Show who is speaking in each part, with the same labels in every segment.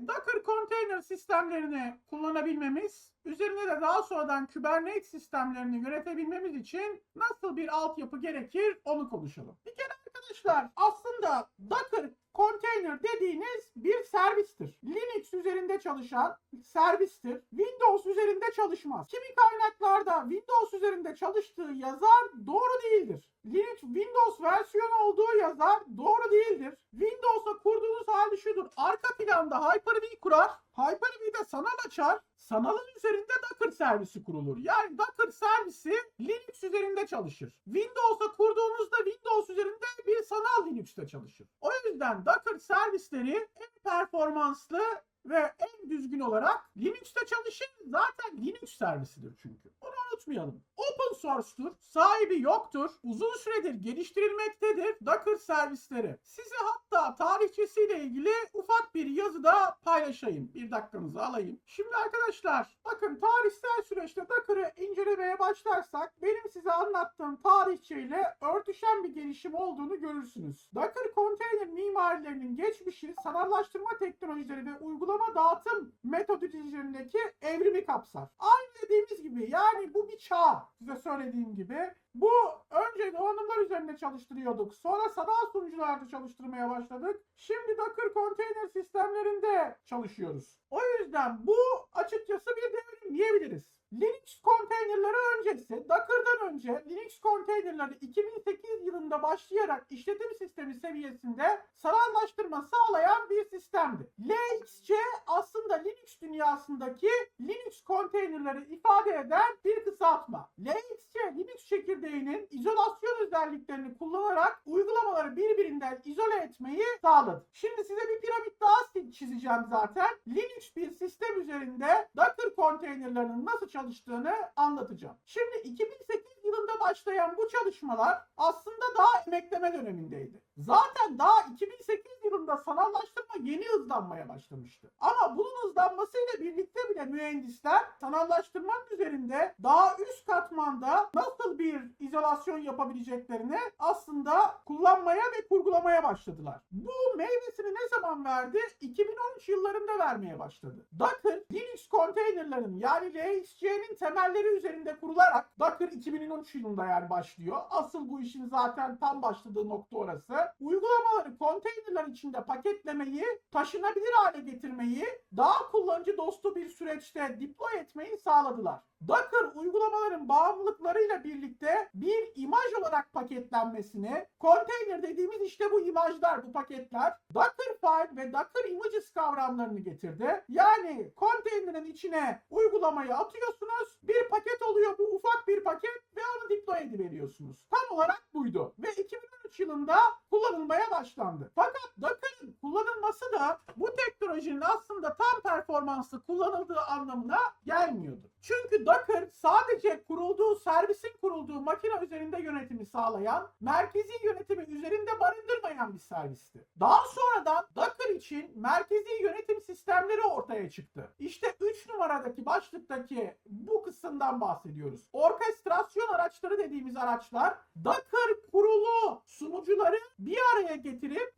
Speaker 1: Docker container sistemlerini kullanabilmemiz, üzerine de daha sonradan Kubernetes sistemlerini yönetebilmemiz için nasıl bir altyapı gerekir onu konuşalım. Bir kere arkadaşlar aslında Docker Container dediğiniz bir servistir. Linux üzerinde çalışan servistir. Windows üzerinde çalışmaz. Kimi kaynaklarda Windows üzerinde çalıştığı yazar doğru değildir. Linux Windows versiyonu olduğu yazar doğru değildir. Windows'a kurduğunuz hali şudur. Arka planda Hyper-V kurar. Hyper-V de sanal açar. Sanalın üzerinde Docker servisi kurulur. Yani Docker servisi Linux üzerinde çalışır. Windows'a kurduğunuzda Windows üzerinde bir sanal Linux'te çalışır. O yüzden Docker servisleri en performanslı ve en düzgün olarak Linux'te çalışır. Zaten Linux servisidir çünkü. Bunu unutmayalım. Open source'tur. Sahibi yoktur. Uzun süredir geliştirilmektedir Docker servisleri. Size hatta tarihçesiyle ilgili ufak bir yazıda paylaşayım. Bir dakikanızı alayım. Şimdi arkadaşlar bakın tarihsel süreçte Docker'ı incelemeye başlarsak benim size anlattığım tarihçeyle örtüşen bir gelişim olduğunu görürsünüz. Docker konteyner mimarilerinin geçmişi sanallaştırma teknolojileri ve uygulama dağıtım metodolojilerindeki evrimi kapsar. Aynı dediğimiz gibi yani bu bir çağ. Size söylediğim gibi bu önce donanımlar üzerinde çalıştırıyorduk. Sonra sanal sunucularda çalıştırmaya başladık. Şimdi Docker konteyner sistemlerinde çalışıyoruz. O yüzden bu açıkçası bir devrim diyebiliriz. Linux konteynerleri öncesi, Docker'dan önce Linux konteynerleri 2008 yılında başlayarak işletim sistemi seviyesinde sanallaştırma sağlayan bir sistemdi. LXC aslında Linux dünyasındaki Linux konteynerleri ifade eden bir kısaltma. LXC Linux çekirdeğinin izolasyon özelliklerini kullanarak uygulamaları birbirinden izole etmeyi sağladı. Şimdi size bir piramit daha çizeceğim zaten. Linux bir sistem üzerinde Docker konteynerlerinin nasıl çalıştığını anlatacağım. Şimdi 2008 yılında başlayan bu çalışmalar aslında daha emekleme dönemindeydi. Zaten daha 2008 yılında sanallaştırma yeni hızlanmaya başlamıştı. Ama bunun hızlanmasıyla birlikte bile mühendisler sanallaştırmanın üzerinde daha üst katmanda nasıl bir izolasyon yapabileceklerini aslında kullanmaya ve kurgulamaya başladılar. Bu meyvesini ne zaman verdi? 2013 yıllarında vermeye başladı. Docker, Linux konteynerlerin yani LXC'nin temelleri üzerinde kurularak Docker 2013 yılında yani başlıyor. Asıl bu işin zaten tam başladığı nokta orası. Uygulamaları konteynerler içinde paketlemeyi, taşınabilir hale getirmeyi, daha kullanıcı dostu bir süreçte deploy etmeyi sağladılar. Docker uygulamaların bağımlılıklarıyla birlikte bir imaj olarak paketlenmesini, konteyner dediğimiz işte bu imajlar, bu paketler, Docker file ve Docker images kavramlarını getirdi. Yani konteynerin içine uygulamayı atıyorsunuz, bir paket oluyor bu ufak bir paket ve onu deploy ediveriyorsunuz. Tam olarak buydu. Ve 2013 yılında kullanılmaya başlandı. Fakat Docker'ın kullanılması da bu teknolojinin aslında tam performanslı kullanıldığı anlamına gelmiyordu. Çünkü Docker sadece kurulduğu, servisin kurulduğu makine üzerinde yönetimi sağlayan, merkezi yönetimi üzerinde barındırmayan bir servisti. Daha sonradan Docker için merkezi yönetim sistemleri ortaya çıktı. İşte 3 numaradaki başlıktaki bu kısımdan bahsediyoruz. Orkestrasyon araçları dediğimiz araçlar Docker kurulu sunucuları bir araya getirip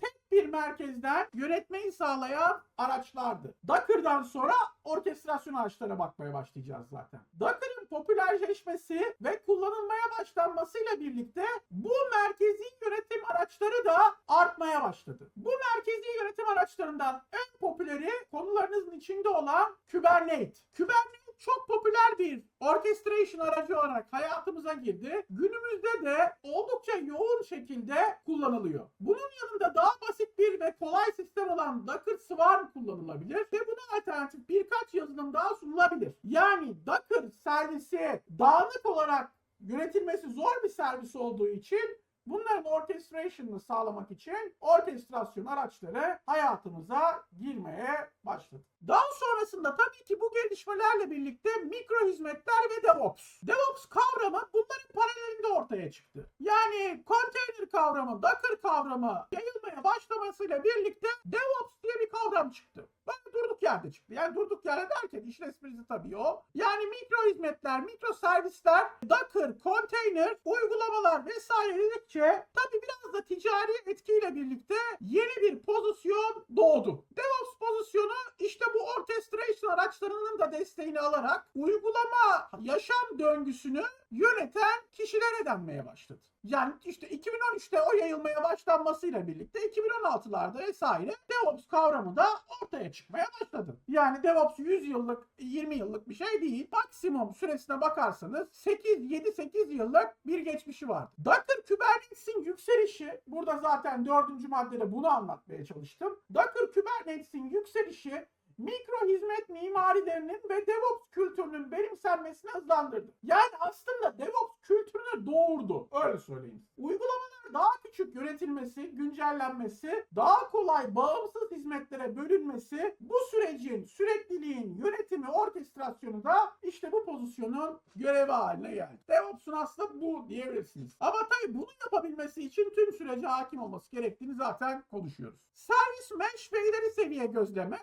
Speaker 1: merkezden yönetmeyi sağlayan araçlardı. Docker'dan sonra orkestrasyon araçlarına bakmaya başlayacağız zaten. Docker'ın popülerleşmesi ve kullanılmaya başlanmasıyla birlikte bu merkezi yönetim araçları da artmaya başladı. Bu merkezi yönetim araçlarından en popüleri konularınızın içinde olan Kubernetes. Kubernetes çok popüler bir orchestration aracı olarak hayatımıza girdi. Günümüzde de oldukça yoğun şekilde kullanılıyor. Bunun yanında daha basit bir ve kolay sistem olan Docker Swarm kullanılabilir ve buna alternatif birkaç yazılım daha sunulabilir. Yani Docker servisi dağınık olarak yönetilmesi zor bir servis olduğu için Bunların orchestration'ını sağlamak için orkestrasyon araçları hayatımıza girmeye başladı. Daha sonrasında tabii ki bu gelişmelerle birlikte mikro hizmetler ve DevOps. DevOps kavramı bunların paralelinde ortaya çıktı. Yani container kavramı, Docker kavramı yayılmaya başlamasıyla birlikte DevOps diye bir kavram çıktı. Böyle durduk yerde çıktı. Yani durduk yerde derken işin esprisi tabii o. Yani mikro hizmetler, mikro servisler, Docker, container, uygulamalar vesaire dedikçe tabii biraz da ticari etkiyle birlikte yeni bir pozisyon doğdu. DevOps pozisyonu işte bu orchestration araçlarının da desteğini alarak uygulama yaşam döngüsünü yöneten kişilere denmeye başladı. Yani işte 2013'te o yayılmaya başlanmasıyla birlikte 2016'larda vesaire DevOps kavramı da ortaya çıkmaya başladı. Yani DevOps 100 yıllık, 20 yıllık bir şey değil. Maksimum süresine bakarsanız 8, 7, 8 yıllık bir geçmişi var. Docker Kubernetes'in yükselişi, burada zaten dördüncü maddede bunu anlatmaya çalıştım. Docker Kubernetes'in yükselişi mikro hizmet mimarilerinin ve DevOps kültürünün benimsenmesini hızlandırdı. Yani aslında DevOps kültürünü doğurdu. Öyle söyleyeyim. Uygulamalar daha küçük yönetilmesi, güncellenmesi, daha kolay bağımsız hizmetlere bölünmesi, bu sürecin, sürekliliğin yönetimi, orkestrasyonu da işte bu pozisyonun görevi haline geldi. DevOps'un aslında bu diyebilirsiniz. Ama tabii bunu yapabilmesi için tüm sürece hakim olması gerektiğini zaten konuşuyoruz. Servis mesh ve ileri seviye gözleme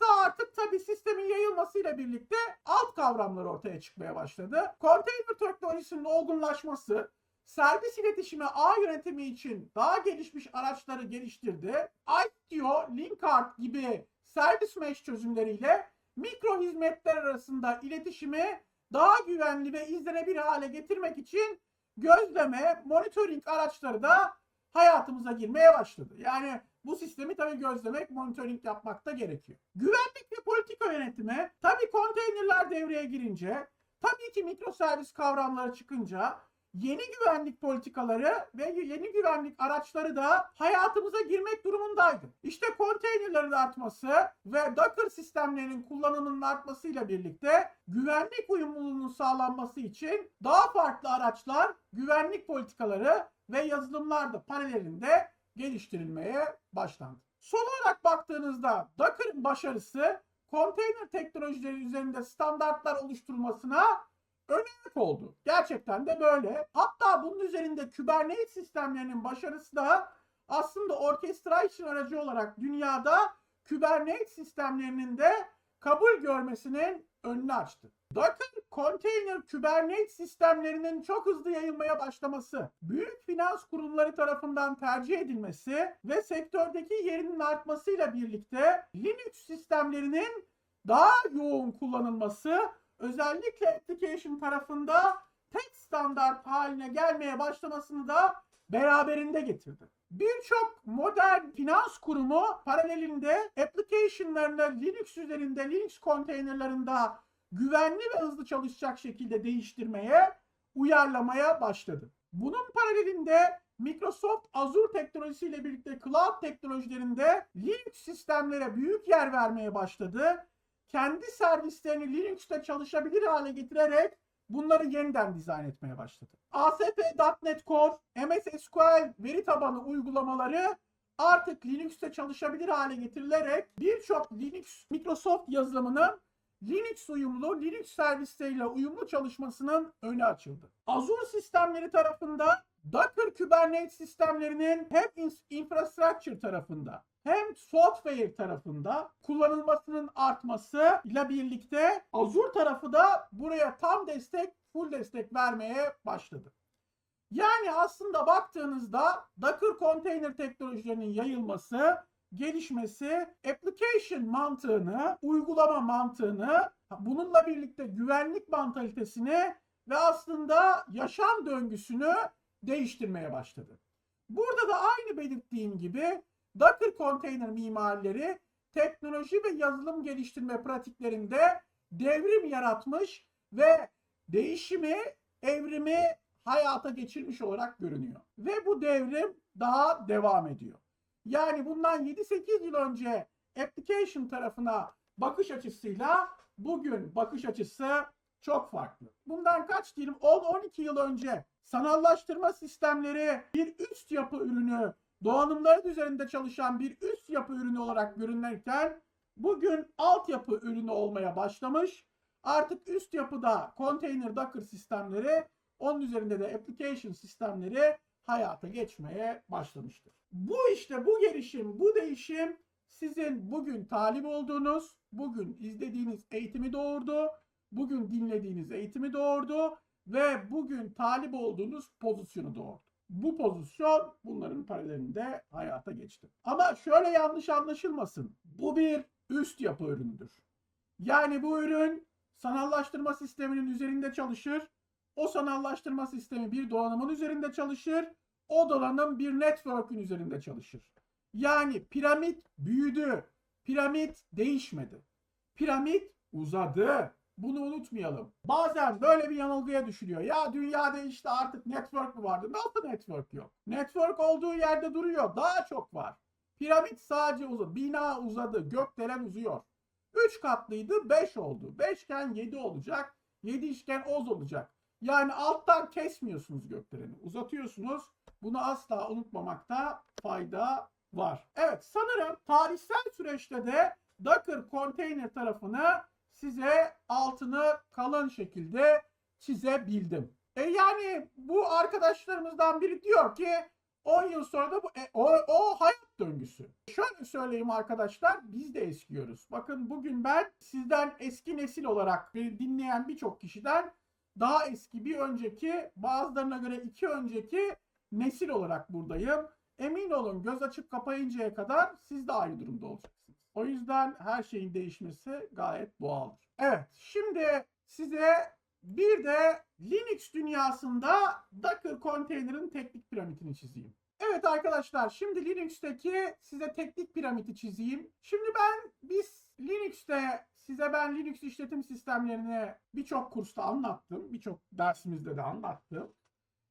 Speaker 1: daha artık tabii sistemin yayılmasıyla birlikte alt kavramlar ortaya çıkmaya başladı. Konteyner teknolojisinin olgunlaşması, servis iletişimi ağ yönetimi için daha gelişmiş araçları geliştirdi. ITO, Linkart gibi servis mesh çözümleriyle mikro hizmetler arasında iletişimi daha güvenli ve izlenebilir hale getirmek için gözleme, monitoring araçları da hayatımıza girmeye başladı. Yani bu sistemi tabii gözlemek, monitoring yapmak da gerekiyor. Güvenlik ve politika yönetimi tabii konteynerler devreye girince, tabii ki mikroservis kavramları çıkınca yeni güvenlik politikaları ve yeni güvenlik araçları da hayatımıza girmek durumundaydı. İşte konteynerlerin artması ve Docker sistemlerinin kullanımının artmasıyla birlikte güvenlik uyumluluğunun sağlanması için daha farklı araçlar, güvenlik politikaları ve yazılımlar da panellerinde geliştirilmeye başlandı. Son olarak baktığınızda Docker'ın başarısı konteyner teknolojileri üzerinde standartlar oluşturulmasına önemli oldu. Gerçekten de böyle. Hatta bunun üzerinde Kubernetes sistemlerinin başarısı da aslında orchestration aracı olarak dünyada Kubernetes sistemlerinin de kabul görmesinin önünü açtı. Docker Container Kubernetes sistemlerinin çok hızlı yayılmaya başlaması, büyük finans kurumları tarafından tercih edilmesi ve sektördeki yerinin artmasıyla birlikte Linux sistemlerinin daha yoğun kullanılması özellikle application tarafında tek standart haline gelmeye başlamasını da beraberinde getirdi. Birçok modern finans kurumu paralelinde application'larını Linux üzerinde, Linux konteynerlarında güvenli ve hızlı çalışacak şekilde değiştirmeye, uyarlamaya başladı. Bunun paralelinde Microsoft Azure teknolojisiyle birlikte cloud teknolojilerinde Linux sistemlere büyük yer vermeye başladı. Kendi servislerini Linux'te çalışabilir hale getirerek bunları yeniden dizayn etmeye başladı. ASP.NET Core, MS SQL veri tabanı uygulamaları artık Linux'te çalışabilir hale getirilerek birçok Linux Microsoft yazılımının Linux uyumlu, Linux servisleriyle uyumlu çalışmasının önü açıldı. Azure sistemleri tarafında Docker Kubernetes sistemlerinin hem infrastructure tarafında hem software tarafında kullanılmasının artması ile birlikte Azure tarafı da buraya tam destek, full destek vermeye başladı. Yani aslında baktığınızda Docker container teknolojilerinin yayılması, gelişmesi, application mantığını, uygulama mantığını, bununla birlikte güvenlik mantalitesini ve aslında yaşam döngüsünü değiştirmeye başladı. Burada da aynı belirttiğim gibi Docker container mimarileri teknoloji ve yazılım geliştirme pratiklerinde devrim yaratmış ve değişimi, evrimi hayata geçirmiş olarak görünüyor. Ve bu devrim daha devam ediyor. Yani bundan 7-8 yıl önce application tarafına bakış açısıyla bugün bakış açısı çok farklı. Bundan kaç diyelim 10-12 yıl önce sanallaştırma sistemleri bir üst yapı ürünü, donanımların üzerinde çalışan bir üst yapı ürünü olarak görünürken bugün altyapı ürünü olmaya başlamış. Artık üst yapıda container docker sistemleri, onun üzerinde de application sistemleri hayata geçmeye başlamıştır. Bu işte bu gelişim, bu değişim sizin bugün talip olduğunuz, bugün izlediğiniz eğitimi doğurdu, bugün dinlediğiniz eğitimi doğurdu ve bugün talip olduğunuz pozisyonu doğurdu. bu pozisyon bunların paralelinde hayata geçti. Ama şöyle yanlış anlaşılmasın. Bu bir üst yapı ürünüdür. Yani bu ürün sanallaştırma sisteminin üzerinde çalışır. O sanallaştırma sistemi bir donanımın üzerinde çalışır. O donanım bir network'ün üzerinde çalışır. Yani piramit büyüdü. Piramit değişmedi. Piramit uzadı. Bunu unutmayalım. Bazen böyle bir yanılgıya düşülüyor. Ya dünyada işte artık network mı vardı? Nasıl network yok? Network olduğu yerde duruyor. Daha çok var. Piramit sadece uzadı. Bina uzadı. Gökdelen uzuyor. 3 katlıydı 5 oldu. 5 iken 7 olacak. 7 işken oz olacak. Yani alttan kesmiyorsunuz gökdeleni. Uzatıyorsunuz. Bunu asla unutmamakta fayda var. Evet sanırım tarihsel süreçte de Docker Container tarafını size altını kalın şekilde çizebildim. E yani bu arkadaşlarımızdan biri diyor ki 10 yıl sonra da bu e, o, o hayat döngüsü. Şöyle söyleyeyim arkadaşlar biz de eskiyoruz. Bakın bugün ben sizden eski nesil olarak beni dinleyen birçok kişiden daha eski bir önceki bazılarına göre iki önceki nesil olarak buradayım. Emin olun göz açıp kapayıncaya kadar siz de aynı durumda olacaksınız. O yüzden her şeyin değişmesi gayet doğaldır. Evet şimdi size bir de Linux dünyasında Docker Container'ın teknik piramitini çizeyim. Evet arkadaşlar şimdi Linux'teki size teknik piramidi çizeyim. Şimdi ben biz Linux'te size ben Linux işletim sistemlerini birçok kursta anlattım. Birçok dersimizde de anlattım.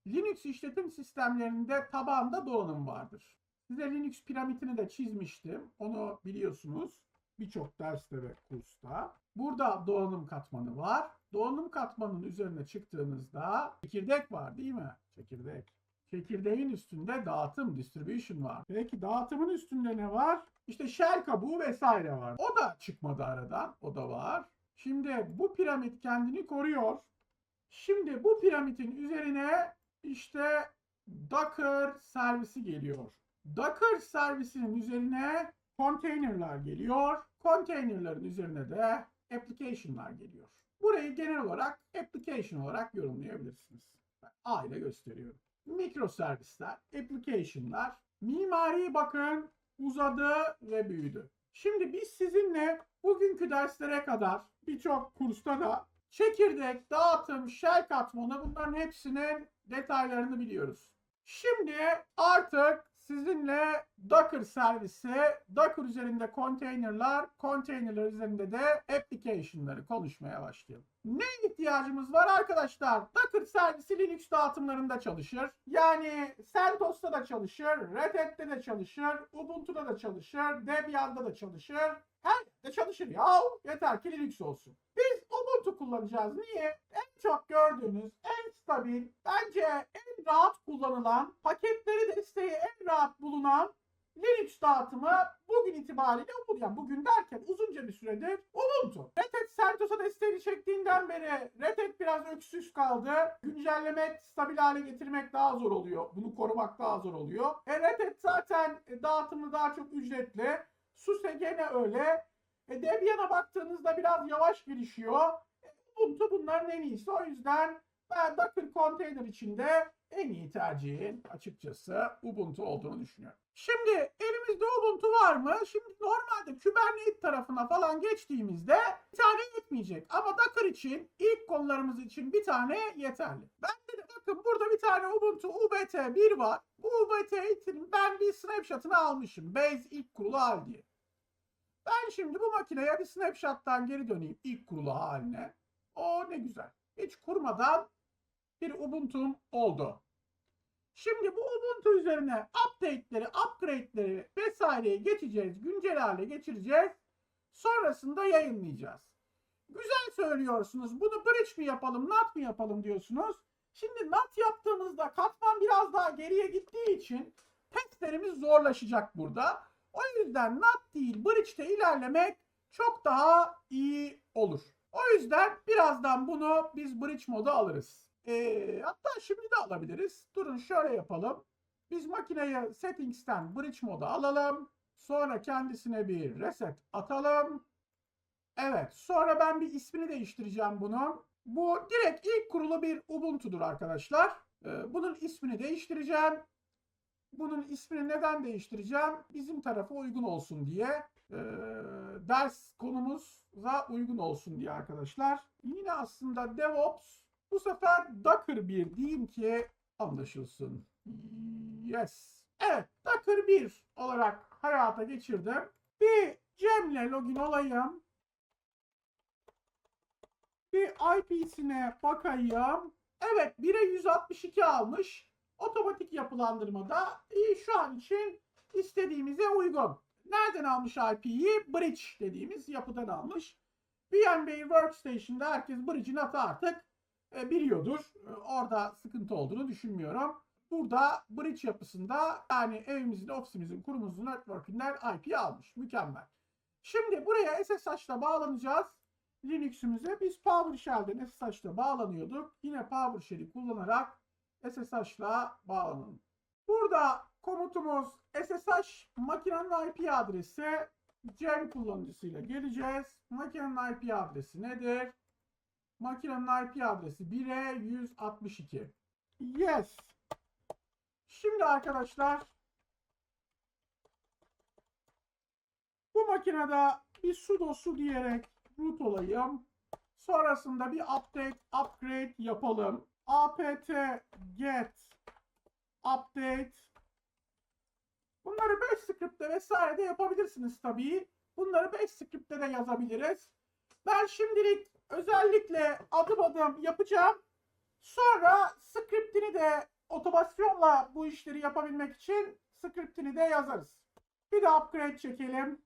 Speaker 1: Linux işletim sistemlerinde tabanda donanım vardır. Size Linux piramidini de çizmiştim. Onu biliyorsunuz. Birçok derste ve kursta. Burada donanım katmanı var. Donanım katmanının üzerine çıktığınızda çekirdek var değil mi? Çekirdek. Çekirdeğin üstünde dağıtım, distribution var. Peki dağıtımın üstünde ne var? İşte shell kabuğu vesaire var. O da çıkmadı aradan. O da var. Şimdi bu piramit kendini koruyor. Şimdi bu piramidin üzerine işte Docker servisi geliyor. Docker servisinin üzerine containerlar geliyor. Containerların üzerine de application'lar geliyor. Burayı genel olarak application olarak yorumlayabilirsiniz. Ben A ile gösteriyorum. Mikroservisler, application'lar, mimari bakın uzadı ve büyüdü. Şimdi biz sizinle bugünkü derslere kadar birçok kursta da çekirdek, dağıtım, shell katmanı bunların hepsinin detaylarını biliyoruz. Şimdi artık sizinle Docker servisi, Docker üzerinde containerlar, containerlar üzerinde de application'ları konuşmaya başlayalım. Ne ihtiyacımız var arkadaşlar? Docker servisi Linux dağıtımlarında çalışır. Yani CentOS'ta da çalışır, Red Hat'te de çalışır, Ubuntu'da da çalışır, Debian'da da çalışır. Her yerde çalışır ya. Yeter ki Linux olsun. Biz Ubuntu kullanacağız. Niye? En çok gördüğünüz, en stabil, bence en rahat kullanılan, paketleri desteği en rahat bulunan Linux dağıtımı bugün itibariyle Ubuntu. Yani bugün derken uzunca bir süredir Ubuntu. Red Hat CentOS'a desteğini çektiğinden beri Red Hat biraz öksüz kaldı. Güncellemek, stabil hale getirmek daha zor oluyor. Bunu korumak daha zor oluyor. E Red Hat zaten e, dağıtımı daha çok ücretli. SUSE gene öyle. E Debian'a baktığınızda biraz yavaş gelişiyor. Ubuntu bunların en iyisi. O yüzden ben Docker Container içinde en iyi tercihin açıkçası Ubuntu olduğunu düşünüyorum. Şimdi elimizde Ubuntu var mı? Şimdi normalde Kubernetes tarafına falan geçtiğimizde bir tane yetmeyecek. Ama Docker için ilk konularımız için bir tane yeterli. Ben de bakın burada bir tane Ubuntu UBT1 var. Bu UBT1'in ben bir snapshot'ını almışım. Base ilk kurulu hal diye. Ben şimdi bu makineye bir snapshot'tan geri döneyim ilk kurulu haline. O ne güzel. Hiç kurmadan bir Ubuntu'm oldu. Şimdi bu Ubuntu üzerine update'leri, upgrade'leri vesaireye geçeceğiz. Güncel hale geçireceğiz. Sonrasında yayınlayacağız. Güzel söylüyorsunuz. Bunu bridge mi yapalım, NAT mı yapalım diyorsunuz. Şimdi NAT yaptığımızda katman biraz daha geriye gittiği için testlerimiz zorlaşacak burada. O yüzden NAT değil bridge'de ilerlemek çok daha iyi olur. O yüzden birazdan bunu biz bridge modu alırız. Ee, hatta şimdi de alabiliriz. Durun şöyle yapalım. Biz makineyi settings'ten bridge moda alalım. Sonra kendisine bir reset atalım. Evet. Sonra ben bir ismini değiştireceğim bunun. Bu direkt ilk kurulu bir Ubuntu'dur arkadaşlar. Ee, bunun ismini değiştireceğim. Bunun ismini neden değiştireceğim? Bizim tarafa uygun olsun diye. Ee, ders konumuza uygun olsun diye arkadaşlar. Yine aslında DevOps bu sefer Docker 1 diyeyim ki anlaşılsın. Yes. Evet Docker 1 olarak hayata geçirdim. Bir Cem'le login olayım. Bir IP'sine bakayım. Evet 1'e 162 almış. Otomatik yapılandırmada şu an için istediğimize uygun. Nereden almış IP'yi? Bridge dediğimiz yapıdan almış. VMware Workstation'da herkes Bridge'in atı artık e, biliyordur. E, Orada sıkıntı olduğunu düşünmüyorum. Burada Bridge yapısında yani evimizin, ofisimizin, kurumumuzun network'inden IP almış. Mükemmel. Şimdi buraya SSH'la bağlanacağız. Linux'ümüze biz PowerShell'den SSH'la bağlanıyorduk. Yine PowerShell'i kullanarak SSH'la bağlanalım. Burada komutumuz SSH makinenin IP adresi Cem kullanıcısıyla geleceğiz. Makinenin IP adresi nedir? Makinenin IP adresi 1'e 162. Yes. Şimdi arkadaşlar bu makinede bir sudo su diyerek root olayım. Sonrasında bir update, upgrade yapalım. apt get update Bunları 5 script'te vesaire de yapabilirsiniz tabii. Bunları 5 script'te de yazabiliriz. Ben şimdilik özellikle adım adım yapacağım. Sonra script'ini de otomasyonla bu işleri yapabilmek için script'ini de yazarız. Bir de upgrade çekelim.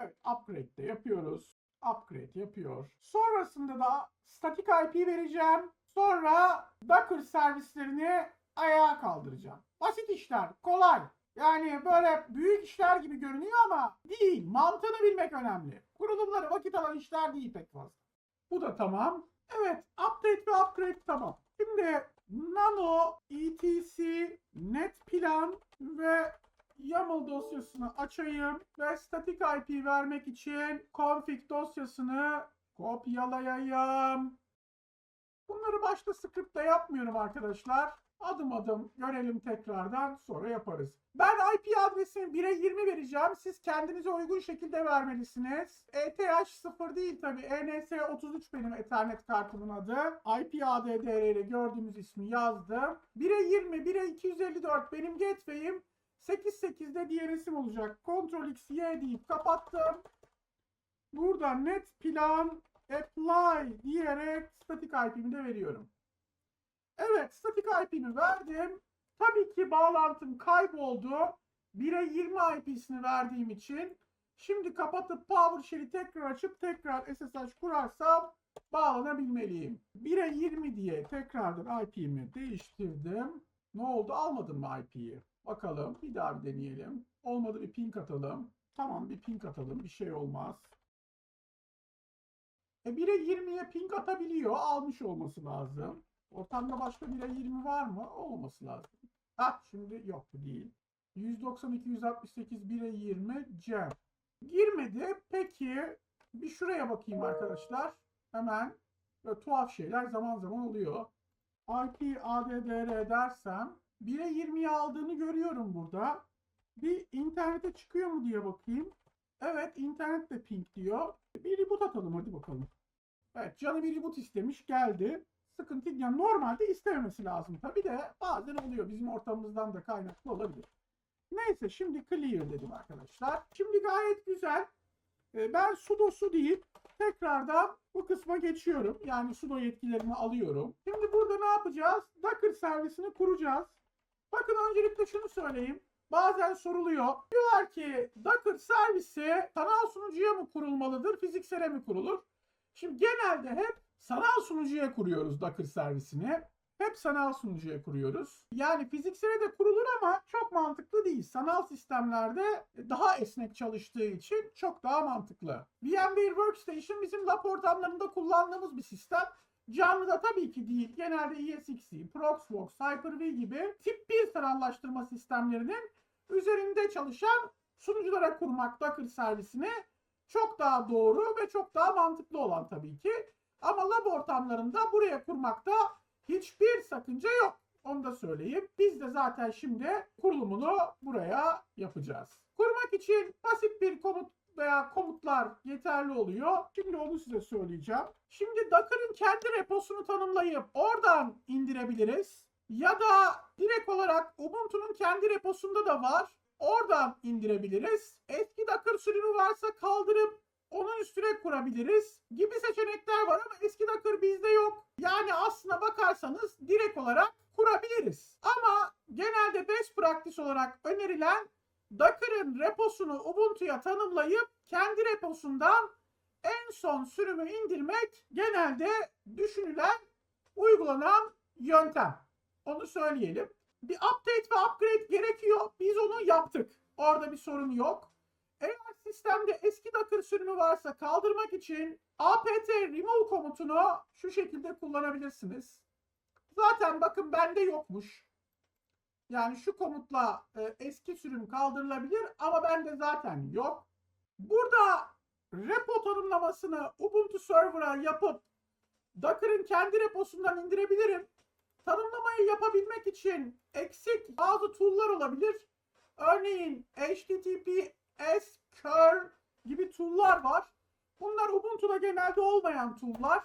Speaker 1: Evet upgrade de yapıyoruz. Upgrade yapıyor. Sonrasında da static IP vereceğim. Sonra Docker servislerini ayağa kaldıracağım. Basit işler, kolay. Yani böyle büyük işler gibi görünüyor ama değil. Mantığını bilmek önemli. Kurulumları vakit alan işler değil pek fazla. Bu da tamam. Evet, update ve upgrade tamam. Şimdi nano etc net plan ve YAML dosyasını açayım ve static IP vermek için config dosyasını kopyalayayım. Bunları başta script'te yapmıyorum arkadaşlar. Adım adım görelim tekrardan sonra yaparız. Ben IP adresini 1'e 20 vereceğim. Siz kendinize uygun şekilde vermelisiniz. ETH 0 değil tabi. ENS 33 benim Ethernet kartımın adı. IP ADDR ile gördüğümüz ismi yazdım. 1'e 20, 1'e 254 benim gateway'im. 88'de DNS'im olacak. Ctrl X Y deyip kapattım. Burada net plan apply diyerek static IP'mi de veriyorum. Evet, static IP'mi verdim. Tabii ki bağlantım kayboldu. 1'e 20 IP'sini verdiğim için. Şimdi kapatıp PowerShell'i tekrar açıp tekrar SSH kurarsam bağlanabilmeliyim. 1'e 20 diye tekrardan IP'mi değiştirdim. Ne oldu? Almadım mı IP'yi? Bakalım. Bir daha bir deneyelim. Olmadı bir ping atalım. Tamam bir ping atalım. Bir şey olmaz. E 1'e 20'ye ping atabiliyor. Almış olması lazım. Ortamda başka 1'e 20 var mı? Olması lazım. Ha şimdi yok değil. 192, 168, 1'e 20 Cem. Girmedi. Peki bir şuraya bakayım arkadaşlar. Hemen böyle tuhaf şeyler zaman zaman oluyor. IP ADDR dersem 1'e 20'yi aldığını görüyorum burada. Bir internete çıkıyor mu diye bakayım. Evet internet de ping diyor. Bir reboot atalım hadi bakalım. Evet canı bir reboot istemiş geldi. Sıkıntı yani normalde istememesi lazım tabi de bazen oluyor. Bizim ortamımızdan da kaynaklı olabilir. Neyse şimdi clear dedim arkadaşlar. Şimdi gayet güzel. Ee, Ben sudo su deyip tekrardan bu kısma geçiyorum. Yani sudo yetkilerimi alıyorum. Şimdi burada ne yapacağız? Docker servisini kuracağız. Bakın öncelikle şunu söyleyeyim. Bazen soruluyor. Diyorlar ki Docker servisi sanal sunucuya mı kurulmalıdır, fiziksele mi kurulur? Şimdi genelde hep sanal sunucuya kuruyoruz Docker servisini. Hep sanal sunucuya kuruyoruz. Yani fiziksele de kurulur ama çok mantıklı değil. Sanal sistemlerde daha esnek çalıştığı için çok daha mantıklı. VMware Workstation bizim lab ortamlarında kullandığımız bir sistem. Canlıda tabii ki değil. Genelde ESXi, Proxmox, Hyper-V gibi tip 1 sanallaştırma sistemlerinin üzerinde çalışan sunuculara kurmak Docker servisini çok daha doğru ve çok daha mantıklı olan tabii ki. Ama lab ortamlarında buraya kurmakta hiçbir sakınca yok. Onu da söyleyeyim. Biz de zaten şimdi kurulumunu buraya yapacağız. Kurmak için basit bir komut veya komutlar yeterli oluyor. Şimdi onu size söyleyeceğim. Şimdi Docker'ın kendi reposunu tanımlayıp oradan indirebiliriz. Ya da direkt olarak Ubuntu'nun kendi reposunda da var. Oradan indirebiliriz. Eski Docker sürümü varsa kaldırıp onun üstüne kurabiliriz gibi seçenekler var ama eski Docker bizde yok. Yani aslına bakarsanız direkt olarak kurabiliriz. Ama genelde best practice olarak önerilen Docker'ın reposunu Ubuntu'ya tanımlayıp kendi reposundan en son sürümü indirmek genelde düşünülen, uygulanan yöntem. Onu söyleyelim. Bir update ve upgrade gerekiyor. Biz onu yaptık. Orada bir sorun yok. Eğer sistemde eski Docker sürümü varsa kaldırmak için apt remove komutunu şu şekilde kullanabilirsiniz. Zaten bakın bende yokmuş. Yani şu komutla e, eski sürüm kaldırılabilir ama bende zaten yok. Burada repo tanımlamasını Ubuntu Server'a yapıp Docker'ın kendi reposundan indirebilirim. Tanımlamayı yapabilmek için eksik bazı tool'lar olabilir. Örneğin HTTPS curl gibi tool'lar var. Bunlar Ubuntu'da genelde olmayan tool'lar.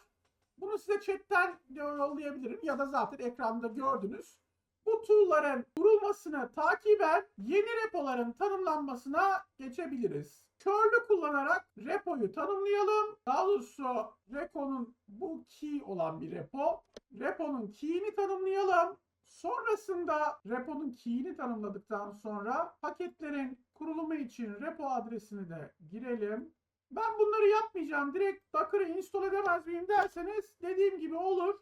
Speaker 1: Bunu size chatten yollayabilirim ya da zaten ekranda gördünüz. Bu tool'ların kurulmasını takiben yeni repoların tanımlanmasına geçebiliriz. Curl'ü kullanarak repoyu tanımlayalım. Daha doğrusu repo'nun bu key olan bir repo. Repo'nun key'ini tanımlayalım. Sonrasında repo'nun key'ini tanımladıktan sonra paketlerin kurulumu için repo adresini de girelim. Ben bunları yapmayacağım. Direkt Docker'ı install edemez miyim derseniz dediğim gibi olur.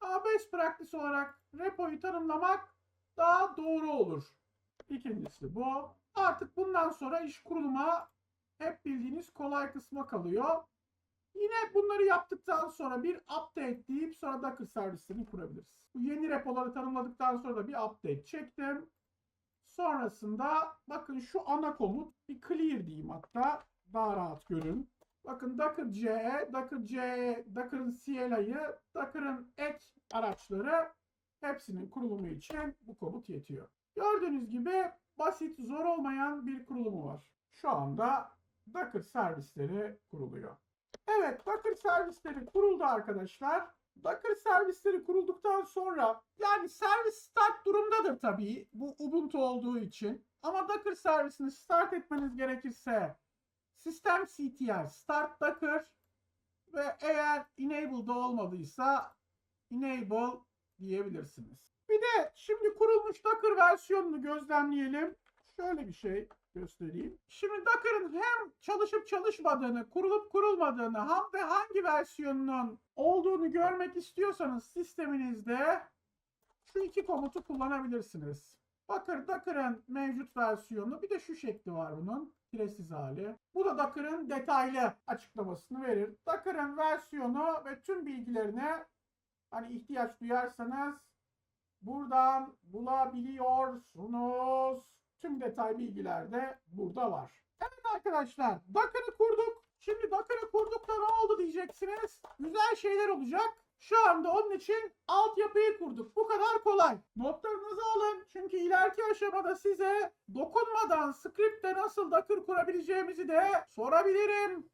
Speaker 1: Ama best practice olarak repoyu tanımlamak daha doğru olur. İkincisi bu. Artık bundan sonra iş kuruluma hep bildiğiniz kolay kısma kalıyor. Yine bunları yaptıktan sonra bir update deyip sonra Docker servislerini kurabiliriz. Bu yeni repoları tanımladıktan sonra da bir update çektim. Sonrasında bakın şu ana komut bir clear diyeyim hatta daha rahat görün. Bakın Docker CE, Docker CE, Docker'ın CLI'ı, Docker'ın ek araçları hepsinin kurulumu için bu komut yetiyor. Gördüğünüz gibi basit, zor olmayan bir kurulumu var. Şu anda Docker servisleri kuruluyor. Evet, Docker servisleri kuruldu arkadaşlar. Docker servisleri kurulduktan sonra yani servis start durumdadır tabii bu Ubuntu olduğu için. Ama Docker servisini start etmeniz gerekirse sistem CTR start Docker ve eğer enabled olmadıysa enable diyebilirsiniz. Bir de şimdi kurulmuş Docker versiyonunu gözlemleyelim. Şöyle bir şey göstereyim. Şimdi Docker'ın hem çalışıp çalışmadığını, kurulup kurulmadığını, ham ve hangi versiyonunun olduğunu görmek istiyorsanız sisteminizde şu iki komutu kullanabilirsiniz. Docker, Docker'ın mevcut versiyonu bir de şu şekli var bunun. Piresiz hali. Bu da Docker'ın detaylı açıklamasını verir. Docker'ın versiyonu ve tüm bilgilerini hani ihtiyaç duyarsanız buradan bulabiliyorsunuz. Tüm detay bilgiler de burada var. Evet arkadaşlar Docker'ı kurduk. Şimdi Docker'ı kurduk da ne oldu diyeceksiniz. Güzel şeyler olacak. Şu anda onun için altyapıyı kurduk. Bu kadar kolay. Notlarınızı alın. Çünkü ileriki aşamada size dokunmadan script'te nasıl Docker kurabileceğimizi de sorabilirim.